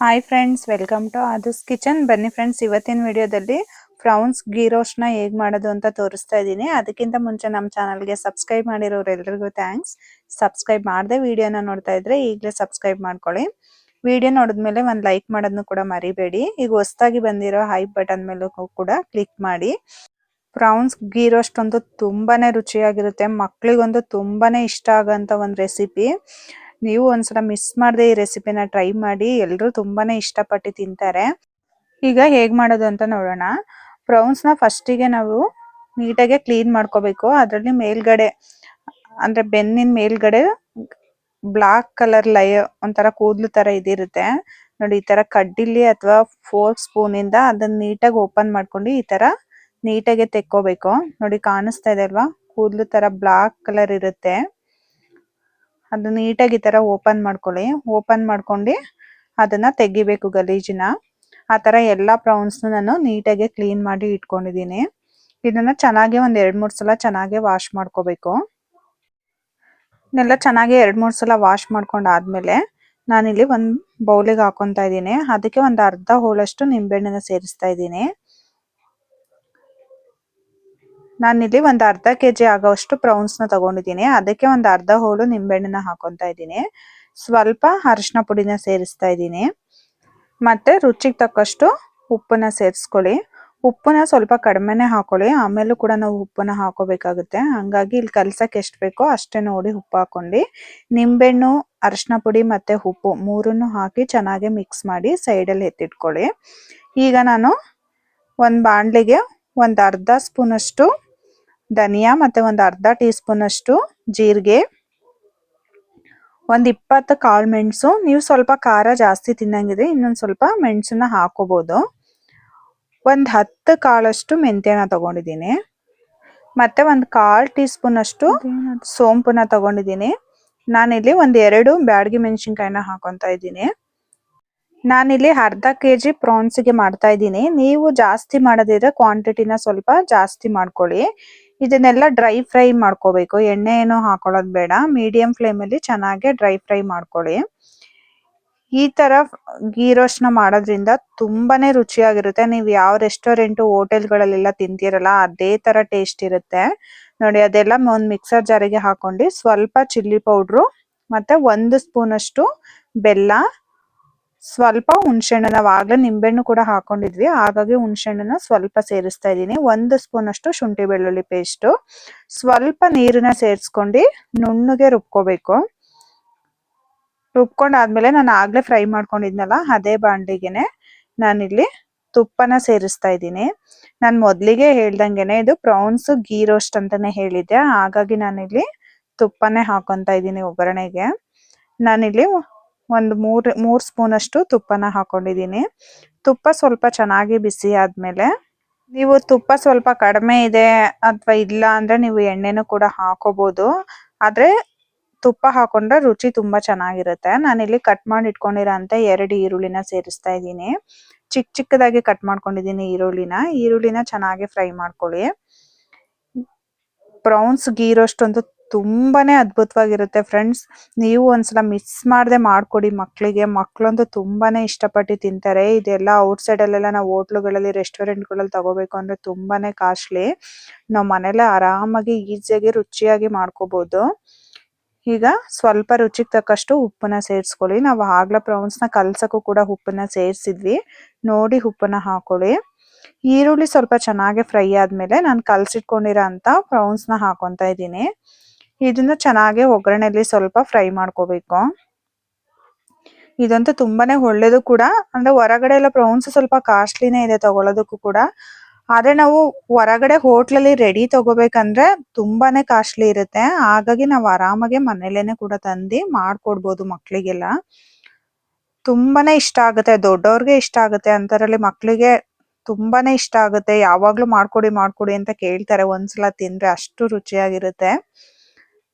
Hi friends welcome to others kitchen ಬನ್ನಿ friends ಇವತ್ತಿನ ವಿಡಿಯೋದಲ್ಲಿ ಫ್ರೌನ್ಸ್ ಗೀ ರೋಸ್ಟ್ನ ಹೇಗ್ ಮಾಡೋದು ಅಂತ ತೋರಿಸ್ತಾ ಇದ್ದೀನಿ. ಅದಕ್ಕಿಂತ ಮುಂಚೆ ನಮ್ಮ ಚಾನಲ್ಗೆ ಸಬ್ಸ್ಕ್ರೈಬ್ ಮಾಡಿರೋರೆಲ್ಲರಿಗೂ ಥ್ಯಾಂಕ್ಸ್ ಸಬ್ಸ್ಕ್ರೈಬ್ ಮಾಡದೆ ವಿಡಿಯೋನ ನೋಡ್ತಾ ಇದ್ರೆ ಈಗಲೇ ಸಬ್ಸ್ಕ್ರೈಬ್ ಮಾಡ್ಕೊಳ್ಳಿ. ವಿಡಿಯೋ ನೋಡಿದ್ಮೇಲೆ ಒಂದು ಲೈಕ್ ಮಾಡೋದನ್ನು ಕೂಡ ಮರಿಬೇಡಿ. ಈಗ ಹೊಸದಾಗಿ ಬಂದಿರೋ ಹೈಪ್ ಬಟನ್ ಮೇಲೂ ಕೂಡ ಕ್ಲಿಕ್ ಮಾಡಿ. ಫ್ರೌನ್ಸ್ ಗೀ ರೋಸ್ಟ್ ಅಂತೂ ತುಂಬಾನೇ ರುಚಿಯಾಗಿರುತ್ತೆ. ಮಕ್ಳಿಗೊಂದು ತುಂಬಾನೇ ಇಷ್ಟ ಆಗೋಂಥ ಒಂದು ರೆಸಿಪಿ ನೀವು ಒಂದ್ಸಲ ಮಿಸ್ ಮಾಡದೆ ಈ ರೆಸಿಪಿನ ಟ್ರೈ ಮಾಡಿ ಎಲ್ಲರೂ ತುಂಬಾನೇ ಇಷ್ಟಪಟ್ಟು ತಿಂತಾರೆ. ಈಗ ಹೇಗ್ ಮಾಡೋದು ಅಂತ ನೋಡೋಣ. ಪ್ರೌನ್ಸ್ನ ಫಸ್ಟಿಗೆ ನಾವು ನೀಟಾಗಿ ಕ್ಲೀನ್ ಮಾಡ್ಕೋಬೇಕು. ಅದರಲ್ಲಿ ಮೇಲ್ಗಡೆ, ಅಂದ್ರೆ ಬೆನ್ನಿನ ಮೇಲ್ಗಡೆ ಬ್ಲಾಕ್ ಕಲರ್ ಲಯ ಒಂಥರ ಕೂದಲು ತರ ಇದಿರುತ್ತೆ. ನೋಡಿ, ಈ ತರ ಕಡ್ಡಿಲಿ ಅಥವಾ ಫೋರ್ಕ್ ಸ್ಪೂನ್ ಇಂದ ಅದನ್ನ ನೀಟಾಗಿ ಓಪನ್ ಮಾಡ್ಕೊಂಡು ಈ ತರ ನೀಟಾಗಿ ತೆಕ್ಕೋಬೇಕು. ನೋಡಿ, ಕಾಣಿಸ್ತಾ ಇದೆ ಅಲ್ವಾ? ಕೂದಲು ತರ ಬ್ಲಾಕ್ ಕಲರ್ ಇರುತ್ತೆ. ಅದು ನೀಟಾಗಿ ಈ ತರ ಓಪನ್ ಮಾಡ್ಕೊಳ್ಳಿ. ಓಪನ್ ಮಾಡ್ಕೊಂಡು ಅದನ್ನ ತೆಗಿಬೇಕು ಗಲೀಜಿನ. ಆ ತರ ಎಲ್ಲಾ ಪ್ರೌನ್ಸ್ ನಾನು ನೀಟಾಗಿ ಕ್ಲೀನ್ ಮಾಡಿ ಇಟ್ಕೊಂಡಿದೀನಿ ಇದನ್ನ ಚೆನ್ನಾಗಿ ಒಂದ್ ಎರಡ್ ಮೂರ್ ಸಲ ಚೆನ್ನಾಗಿ ವಾಶ್ ಮಾಡ್ಕೋಬೇಕು. ಇದನ್ನೆಲ್ಲ ಚೆನ್ನಾಗಿ ಎರಡ್ ಮೂರ್ ಸಲ ವಾಶ್ ಮಾಡ್ಕೊಂಡ್ ಆದ್ಮೇಲೆ ನಾನಿಲ್ಲಿ ಒಂದ್ ಬೌಲಿಗೆ ಹಾಕೊಂತ ಇದ್ದೀನಿ. ಅದಕ್ಕೆ ಒಂದ್ ಅರ್ಧ ಹೋಳಷ್ಟು ನಿಂಬೆಹಣ್ಣನ್ನ ಸೇರಿಸ್ತಾ ಇದ್ದೀನಿ. ನಾನಿಲ್ಲಿ ಒಂದು ಅರ್ಧ ಕೆಜಿ ಜಿ ಪ್ರೌನ್ಸ್ನ ತಗೊಂಡಿದ್ದೀನಿ. ಅದಕ್ಕೆ ಒಂದು ಅರ್ಧ ಹೋಳು ನಿಂಬೆಹಣ್ಣನ್ನ ಹಾಕೊಂತ ಇದ್ದೀನಿ. ಸ್ವಲ್ಪ ಅರಿಶಿನ ಪುಡಿನ ಸೇರಿಸ್ತಾ ಇದ್ದೀನಿ. ಮತ್ತೆ ರುಚಿಗೆ ತಕ್ಕಷ್ಟು ಉಪ್ಪನ್ನ ಸೇರಿಸ್ಕೊಳ್ಳಿ. ಉಪ್ಪನ್ನ ಸ್ವಲ್ಪ ಕಡಿಮೆನೆ ಹಾಕೊಳ್ಳಿ. ಆಮೇಲೂ ಕೂಡ ನಾವು ಉಪ್ಪನ್ನ ಹಾಕೋಬೇಕಾಗುತ್ತೆ. ಹಂಗಾಗಿ ಇಲ್ಲಿ ಕಲ್ಸಕ್ಕೆ ಎಷ್ಟು ಬೇಕೋ ಅಷ್ಟೇ ನೋಡಿ ಉಪ್ಪು ಹಾಕೊಂಡು ನಿಂಬೆಹಣ್ಣು ಅರಿಶಿನ ಪುಡಿ ಮತ್ತೆ ಉಪ್ಪು ಮೂರನ್ನು ಹಾಕಿ ಚೆನ್ನಾಗಿ ಮಿಕ್ಸ್ ಮಾಡಿ ಸೈಡಲ್ಲಿ ಎತ್ತಿಟ್ಕೊಳ್ಳಿ. ಈಗ ನಾನು ಒಂದು ಬಾಣಲಿಗೆ ಒಂದು ಅರ್ಧ ಸ್ಪೂನ್ ಅಷ್ಟು ಧನಿಯಾ ಮತ್ತೆ ಒಂದು ಅರ್ಧ ಟೀ ಸ್ಪೂನ್ ಅಷ್ಟು ಜೀರಿಗೆ, ಒಂದು ಇಪ್ಪತ್ತು ಕಾಳು ಮೆಣಸು. ನೀವು ಸ್ವಲ್ಪ ಖಾರ ಜಾಸ್ತಿ ತಿನ್ನಂಗಿದ್ರೆ ಇನ್ನೊಂದು ಸ್ವಲ್ಪ ಮೆಣಸನ್ನ ಹಾಕೋಬೋದು. ಒಂದು ಹತ್ತು ಕಾಳಷ್ಟು ಮೆಂತ್ಯನ ತಗೊಂಡಿದ್ದೀನಿ. ಮತ್ತೆ ಒಂದು ಕಾಲ್ ಟೀ ಸ್ಪೂನ್ ಅಷ್ಟು ಸೋಂಪುನ ತಗೊಂಡಿದ್ದೀನಿ. ನಾನಿಲ್ಲಿ ಒಂದು ಎರಡು ಬ್ಯಾಡಗಿ ಮೆಣಸಿನ್ಕಾಯಿನ ಹಾಕೊಂತ ಇದ್ದೀನಿ. ನಾನಿಲ್ಲಿ ಅರ್ಧ ಕೆಜಿ ಪ್ರಾನ್ಸ್ಗೆ ಮಾಡ್ತಾ ಇದ್ದೀನಿ. ನೀವು ಜಾಸ್ತಿ ಮಾಡೋದಿದ್ರೆ ಕ್ವಾಂಟಿಟಿನ ಸ್ವಲ್ಪ ಜಾಸ್ತಿ ಮಾಡ್ಕೊಳ್ಳಿ. ಇದನ್ನೆಲ್ಲ ಡ್ರೈ ಫ್ರೈ ಮಾಡ್ಕೋಬೇಕು. ಎಣ್ಣೆ ಏನು ಹಾಕೊಳ್ಳೋದು ಬೇಡ. ಮೀಡಿಯಂ ಫ್ಲೇಮ್ ಅಲ್ಲಿ ಚೆನ್ನಾಗಿ ಡ್ರೈ ಫ್ರೈ ಮಾಡ್ಕೊಳ್ಳಿ. ಈ ತರ ಗೀ ರೋಸ್ಟ್ನ ಮಾಡೋದ್ರಿಂದ ತುಂಬಾನೇ ರುಚಿಯಾಗಿರುತ್ತೆ. ನೀವು ಯಾವ ರೆಸ್ಟೋರೆಂಟ್ ಹೋಟೆಲ್ಗಳಲ್ಲೆಲ್ಲ ತಿಂತೀರಲ್ಲ, ಅದೇ ತರ ಟೇಸ್ಟ್ ಇರುತ್ತೆ. ನೋಡಿ, ಅದೆಲ್ಲ ಒಂದು ಮಿಕ್ಸರ್ ಜಾರಿಗೆ ಹಾಕೊಂಡು ಸ್ವಲ್ಪ ಚಿಲ್ಲಿ ಪೌಡ್ರು ಮತ್ತೆ ಒಂದು ಸ್ಪೂನ್ ಅಷ್ಟು ಬೆಲ್ಲ ಸ್ವಲ್ಪ ಹುಣಸೆಹಣ್ಣು ನಾವು ಆಗ್ಲೇ ನಿಂಬೆಹಣ್ಣು ಕೂಡ ಹಾಕೊಂಡಿದ್ವಿ. ಹಾಗಾಗಿ ಹುಣಸೆಹಣ್ಣನ್ನ ಸ್ವಲ್ಪ ಸೇರಿಸ್ತಾ ಇದ್ದೀನಿ. ಒಂದು ಸ್ಪೂನ್ ಅಷ್ಟು ಶುಂಠಿ ಬೆಳ್ಳುಳ್ಳಿ ಪೇಸ್ಟ್. ಸ್ವಲ್ಪ ನೀರನ್ನ ಸೇರಿಸ್ಕೊಂಡು ನುಣ್ಣಗೆ ರುಬ್ಕೋಬೇಕು. ರುಬ್ಕೊಂಡಾದ್ಮೇಲೆ ನಾನು ಆಗ್ಲೇ ಫ್ರೈ ಮಾಡ್ಕೊಂಡಿದ್ನಲ್ಲ ಅದೇ ಬಾಂಡ್ಲಿಗೆನೆ ನಾನಿಲ್ಲಿ ತುಪ್ಪನ ಸೇರಿಸ್ತಾ ಇದ್ದೀನಿ. ನಾನು ಮೊದಲಿಗೆ ಹೇಳ್ದಂಗೆನೆ ಇದು ಪ್ರೌನ್ಸ್ ಗೀ ರೋಸ್ಟ್ ಅಂತಾನೆ ಹೇಳಿದ್ದೆ. ಹಾಗಾಗಿ ನಾನಿಲ್ಲಿ ತುಪ್ಪನೇ ಹಾಕೊಂತ ಇದ್ದೀನಿ ಒಗ್ಗರಣೆಗೆ. ನಾನಿಲ್ಲಿ ಒಂದು ಮೂರ್ ಮೂರ್ ಸ್ಪೂನ್ ಅಷ್ಟು ತುಪ್ಪನ ಹಾಕೊಂಡಿದ್ದೀನಿ. ತುಪ್ಪ ಸ್ವಲ್ಪ ಚೆನ್ನಾಗಿ ಬಿಸಿ ಆದ್ಮೇಲೆ ನೀವು ತುಪ್ಪ ಸ್ವಲ್ಪ ಕಡಿಮೆ ಇದೆ ಅಥವಾ ಇಲ್ಲ ಅಂದ್ರೆ ನೀವು ಎಣ್ಣೆನೂ ಕೂಡ ಹಾಕೋಬಹುದು ಆದ್ರೆ ತುಪ್ಪ ಹಾಕೊಂಡ್ರೆ ರುಚಿ ತುಂಬಾ ಚೆನ್ನಾಗಿರುತ್ತೆ. ನಾನಿಲ್ಲಿ ಕಟ್ ಮಾಡಿ ಇಟ್ಕೊಂಡಿರೋ ಅಂತ ಎರಡು ಈರುಳ್ಳಿನ ಸೇರಿಸ್ತಾ ಇದ್ದೀನಿ. ಚಿಕ್ಕ ಚಿಕ್ಕದಾಗಿ ಕಟ್ ಮಾಡ್ಕೊಂಡಿದ್ದೀನಿ ಈರುಳ್ಳಿನ. ಈರುಳ್ಳಿನ ಚೆನ್ನಾಗಿ ಫ್ರೈ ಮಾಡ್ಕೊಳ್ಳಿ. ಬ್ರೌನ್ಸ್ ಗೀರೋಷ್ಟೊಂದು ತುಂಬಾನೇ ಅದ್ಭುತವಾಗಿರುತ್ತೆ ಫ್ರೆಂಡ್ಸ್. ನೀವು ಒಂದ್ಸಲ ಮಿಸ್ ಮಾಡದೆ ಮಾಡ್ಕೊಡಿ ಮಕ್ಕಳಿಗೆ ಮಕ್ಕಳಂತೂ ತುಂಬಾನೇ ಇಷ್ಟಪಟ್ಟು ತಿಂತಾರೆ. ಇದೆಲ್ಲ ಔಟ್ ಸೈಡ್ ಅಲ್ಲೆಲ್ಲ ನಾವು ಹೋಟ್ಲುಗಳಲ್ಲಿ ರೆಸ್ಟೋರೆಂಟ್ಗಳಲ್ಲಿ ತಗೋಬೇಕು ಅಂದ್ರೆ ತುಂಬಾನೇ ಕಾಸ್ಟ್ಲಿ. ನಾವು ಮನೇಲೆ ಆರಾಮಾಗಿ ಈಸಿಯಾಗಿ, ರುಚಿಯಾಗಿ ಮಾಡ್ಕೋಬಹುದು ಈಗ ಸ್ವಲ್ಪ ರುಚಿಗೆ ತಕ್ಕಷ್ಟು ಉಪ್ಪನ್ನ ಸೇರಿಸ್ಕೊಳ್ಳಿ. ನಾವು ಆಗ್ಲೇ ಪ್ರೌನ್ಸ್ನ ಕಲ್ಸಕ್ಕೂ ಕೂಡ ಉಪ್ಪನ್ನ ಸೇರಿಸಿದ್ವಿ. ನೋಡಿ ಉಪ್ಪನ್ನ ಹಾಕೊಳ್ಳಿ. ಈರುಳ್ಳಿ ಸ್ವಲ್ಪ ಚೆನ್ನಾಗಿ ಫ್ರೈ ಆದ್ಮೇಲೆ ನಾನು ಕಲ್ಸಿಟ್ಕೊಂಡಿರೋ ಅಂತ ಪ್ರೌನ್ಸ್ನ ಹಾಕೊಂತ ಇದ್ದೀನಿ. ಇದನ್ನ ಚೆನ್ನಾಗಿ ಒಗ್ಗರಣೆಯಲ್ಲಿ ಸ್ವಲ್ಪ ಫ್ರೈ ಮಾಡ್ಕೋಬೇಕು. ಇದಂತೂ ತುಂಬಾನೇ ಒಳ್ಳೇದು ಕೂಡ. ಅಂದ್ರೆ ಹೊರಗಡೆ ಎಲ್ಲ ಪ್ರೌನ್ಸ್ ಸ್ವಲ್ಪ ಕಾಸ್ಟ್ಲಿನೇ ಇದೆ ತಗೊಳ್ಳೋದಕ್ಕೂ ಕೂಡ. ಆದ್ರೆ ನಾವು ಹೊರಗಡೆ ಹೋಟ್ಲಲ್ಲಿ ರೆಡಿ ತಗೋಬೇಕಂದ್ರೆ ತುಂಬಾನೇ ಕಾಸ್ಟ್ಲಿ ಇರುತ್ತೆ. ಹಾಗಾಗಿ ನಾವು ಆರಾಮಾಗಿ ಮನೇಲೇನೆ ಕೂಡ ತಂದು ಮಾಡ್ಕೊಡ್ಬೋದು ಮಕ್ಕಳಿಗೆಲ್ಲ ತುಂಬಾನೇ ಇಷ್ಟ ಆಗುತ್ತೆ. ದೊಡ್ಡವ್ರಿಗೆ ಇಷ್ಟ ಆಗುತ್ತೆ. ಅಂತರಲ್ಲಿ ಮಕ್ಕಳಿಗೆ ತುಂಬಾನೇ ಇಷ್ಟ ಆಗುತ್ತೆ. ಯಾವಾಗ್ಲೂ ಮಾಡ್ಕೊಡಿ ಮಾಡ್ಕೊಡಿ ಅಂತ ಕೇಳ್ತಾರೆ. ಒಂದ್ಸಲ ತಿಂದ್ರೆ ಅಷ್ಟು ರುಚಿಯಾಗಿರುತ್ತೆ.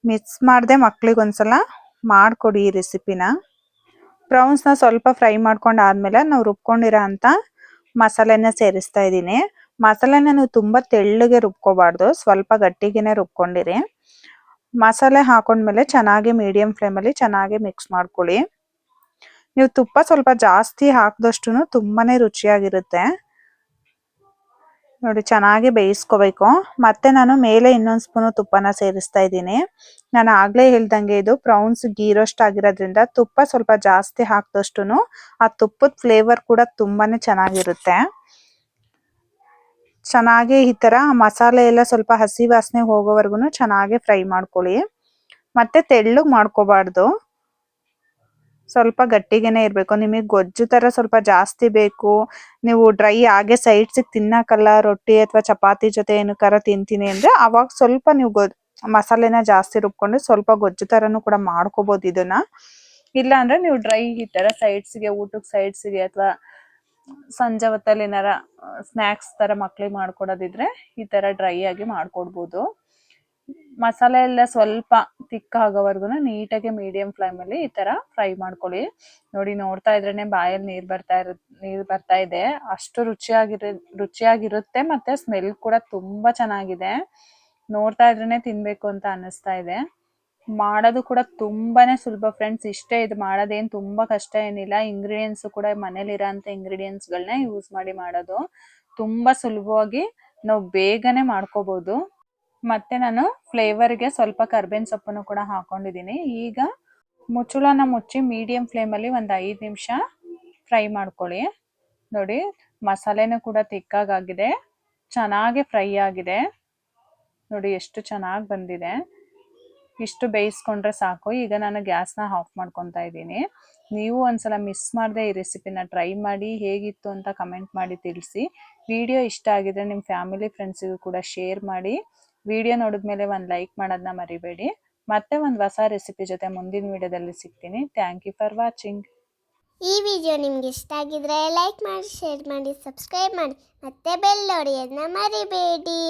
ಮಿಸ್ ಮಾಡದೆ ಒಂದ್ಸಲ ಮಾಡಿಕೊಡಿ ಈ ರೆಸಿಪಿನ ಪ್ರೌನ್ಸ್ನ ಸ್ವಲ್ಪ ಫ್ರೈ ಮಾಡ್ಕೊಂಡು ಆದಮೇಲೆ ನಾವು ರುಬ್ಕೊಂಡಿರೋ ಅಂಥ ಮಸಾಲೆನ ಸೇರಿಸ್ತಾ ಇದ್ದೀನಿ. ಮಸಾಲೆನ ನೀವು ತುಂಬ ತೆಳ್ಳಗೆ ರುಬ್ಕೋಬಾರ್ದು, ಸ್ವಲ್ಪ ಗಟ್ಟಿಗೆ ರುಬ್ಕೊಂಡಿರಿ. ಮಸಾಲೆ ಹಾಕೊಂಡ್ಮೇಲೆ ಚೆನ್ನಾಗಿ ಮೀಡಿಯಂ ಫ್ಲೇಮಲ್ಲಿ ಚೆನ್ನಾಗಿ ಮಿಕ್ಸ್ ಮಾಡ್ಕೊಳ್ಳಿ. ನೀವು ತುಪ್ಪ ಸ್ವಲ್ಪ ಜಾಸ್ತಿ ಹಾಕಿದಷ್ಟು ತುಂಬಾ ರುಚಿಯಾಗಿರುತ್ತೆ. ನೋಡಿ, ಚೆನ್ನಾಗಿ ಬೇಯಿಸ್ಕೋಬೇಕು. ಮತ್ತೆ ನಾನು ಮೇಲೆ ಇನ್ನೊಂದು ಸ್ಪೂನು ತುಪ್ಪನ ಸೇರಿಸ್ತಾ ಇದ್ದೀನಿ. ನಾನು ಆಗ್ಲೇ ಹೇಳ್ದಂಗೆ ಇದು ಪ್ರೌನ್ಸ್ ಗೀ ರೋಸ್ಟ್ ಆಗಿರೋದ್ರಿಂದ ತುಪ್ಪ ಸ್ವಲ್ಪ ಜಾಸ್ತಿ ಹಾಕಿದಷ್ಟು ಆ ತುಪ್ಪದ ಫ್ಲೇವರ್ ಕೂಡ ತುಂಬಾನೇ ಚೆನ್ನಾಗಿರುತ್ತೆ. ಚೆನ್ನಾಗಿ ಈ ತರ ಮಸಾಲೆ ಎಲ್ಲ ಸ್ವಲ್ಪ ಹಸಿ ವಾಸನೆ ಹೋಗೋವರೆಗೂ ಚೆನ್ನಾಗಿ ಫ್ರೈ ಮಾಡ್ಕೊಳ್ಳಿ. ಮತ್ತೆ ತೆಳ್ಳಗೆ ಮಾಡ್ಕೋಬಾರ್ದು. ಸ್ವಲ್ಪ ಗಟ್ಟಿಗೆನೆ ಇರ್ಬೇಕು. ನಿಮಗೆ ಗೊಜ್ಜು ತರ ಸ್ವಲ್ಪ ಜಾಸ್ತಿ ಬೇಕು. ನೀವು ಡ್ರೈ ಆಗೇ ಸೈಡ್ಸ್ ತಿನ್ನಕಲ್ಲ ರೊಟ್ಟಿ ಅಥವಾ ಚಪಾತಿ ಜೊತೆ ಏನಕ್ಕಾರ ತಿಂತೀನಿ ಅಂದ್ರೆ ಅವಾಗ ಸ್ವಲ್ಪ ನೀವು ಗೊ, ಮಸಾಲೆನ ಜಾಸ್ತಿ ರುಬ್ಕೊಂಡು ಸ್ವಲ್ಪ ಗೊಜ್ಜು ತರನು ಕೂಡ ಮಾಡ್ಕೋಬಹುದು ಇದನ್ನ. ಇಲ್ಲ ಅಂದ್ರೆ ನೀವು ಡ್ರೈ ಈ ತರ ಸೈಡ್ಸ್ಗೆ ಊಟಕ್ಕೆ ಸೈಡ್ಸ್ಗೆ ಅಥವಾ ಸಂಜೆ ಹೊತ್ತಲ್ಲಿ ಏನಾರ ಸ್ನಾಕ್ಸ್ ತರ ಮಕ್ಳಿಗೆ ಮಾಡ್ಕೊಡೋದಿದ್ರೆ ಈ ತರ ಡ್ರೈ ಆಗಿ ಮಾಡ್ಕೊಡ್ಬೋದು. ಮಸಾಲೆ ಎಲ್ಲ ಸ್ವಲ್ಪ ತಿಕ್ಕ ಆಗೋವರೆಗೂ ನೀಟಾಗಿ ಮೀಡಿಯಂ ಫ್ಲೇಮ್ ಅಲ್ಲಿ ಈ ತರ ಫ್ರೈ ಮಾಡ್ಕೊಳ್ಳಿ. ನೋಡಿ ನೋಡ್ತಾ ಇದ್ರೇನೆ ಬಾಯಲ್ಲಿ ನೀರ್ ಬರ್ತಾ ಇರ ನೀರ್ ಬರ್ತಾ ಇದೆ. ಅಷ್ಟು ರುಚಿಯಾಗಿರ, ರುಚಿಯಾಗಿರುತ್ತೆ ಮತ್ತೆ ಸ್ಮೆಲ್ ಕೂಡ ತುಂಬಾ ಚೆನ್ನಾಗಿದೆ. ನೋಡ್ತಾ ಇದ್ರೇನೆ ತಿನ್ಬೇಕು ಅಂತ ಅನಿಸ್ತಾ ಇದೆ. ಮಾಡೋದು ಕೂಡ ತುಂಬಾನೇ ಸುಲಭ ಫ್ರೆಂಡ್ಸ್ ಇಷ್ಟೇ ಇದು ಮಾಡೋದೇನ್ ತುಂಬಾ ಕಷ್ಟ ಏನಿಲ್ಲ. ಇಂಗ್ರೀಡಿಯೆಂಟ್ಸ್ ಕೂಡ ಮನೇಲಿರೋಂಥ ಇಂಗ್ರೀಡಿಯೆಂಟ್ಸ್ ಇಂಗ್ರೀಡಿಯೆಂಟ್ಸ್ಗಳನ್ನ ಯೂಸ್ ಮಾಡಿ ಮಾಡೋದು ತುಂಬಾ ಸುಲಭವಾಗಿ ನಾವು ಬೇಗನೆ ಮಾಡ್ಕೋಬಹುದು ಮತ್ತೆ ನಾನು ಫ್ಲೇವರ್ಗೆ ಸ್ವಲ್ಪ ಕರ್ಬೇವಿನ ಸೊಪ್ಪನ್ನು ಕೂಡ ಹಾಕೊಂಡಿದ್ದೀನಿ. ಈಗ ಮುಚ್ಚಳನ ಮುಚ್ಚಿ ಮೀಡಿಯಂ ಫ್ಲೇಮಲ್ಲಿ ಒಂದು ಐದು ನಿಮಿಷ ಫ್ರೈ ಮಾಡ್ಕೊಳ್ಳಿ. ನೋಡಿ, ಮಸಾಲೆನೂ ಕೂಡ ತಿಕ್ಕಾಗಿದೆ ಚೆನ್ನಾಗಿ ಫ್ರೈ ಆಗಿದೆ. ನೋಡಿ, ಎಷ್ಟು ಚೆನ್ನಾಗಿ ಬಂದಿದೆ. ಇಷ್ಟು ಬೇಯಿಸ್ಕೊಂಡ್ರೆ ಸಾಕು. ಈಗ ನಾನು ಗ್ಯಾಸ್ನ ಆಫ್ ಮಾಡ್ಕೊತಾ ಇದ್ದೀನಿ. ನೀವು ಒಂದ್ಸಲ ಮಿಸ್ ಮಾಡದೆ ಈ ರೆಸಿಪಿನ ಟ್ರೈ ಮಾಡಿ ಹೇಗಿತ್ತು ಅಂತ ಕಮೆಂಟ್ ಮಾಡಿ ತಿಳಿಸಿ. ವಿಡಿಯೋ ಇಷ್ಟ ಆಗಿದ್ರೆ ನಿಮ್ಮ ಫ್ಯಾಮಿಲಿ ಫ್ರೆಂಡ್ಸಿಗೂ ಕೂಡ ಶೇರ್ ಮಾಡಿ. ವಿಡಿಯೋ ನೋಡಿದ್ಮೇಲೆ ಒಂದು ಲೈಕ್ ಮಾಡೋದನ್ನ ಮರಿಬೇಡಿ. ಮತ್ತೆ ಒಂದು ಹೊಸ ರೆಸಿಪಿ ಜೊತೆ ಮುಂದಿನ ವಿಡಿಯೋದಲ್ಲಿ ಸಿಗ್ತೀನಿ. ಥ್ಯಾಂಕ್ ಯು ಫಾರ್ ವಾಚಿಂಗ್ ಈ ವಿಡಿಯೋ ನಿಮ್ಗೆ ಇಷ್ಟ ಆಗಿದ್ರೆ ಲೈಕ್ ಮಾಡಿ ಶೇರ್ ಮಾಡಿ ಸಬ್ಸ್ಕ್ರೈಬ್ ಮಾಡಿ. ಮತ್ತೆ ಬೆಲ್ ಹೊಡೆಯೋದನ್ನ ಮರಿಬೇಡಿ.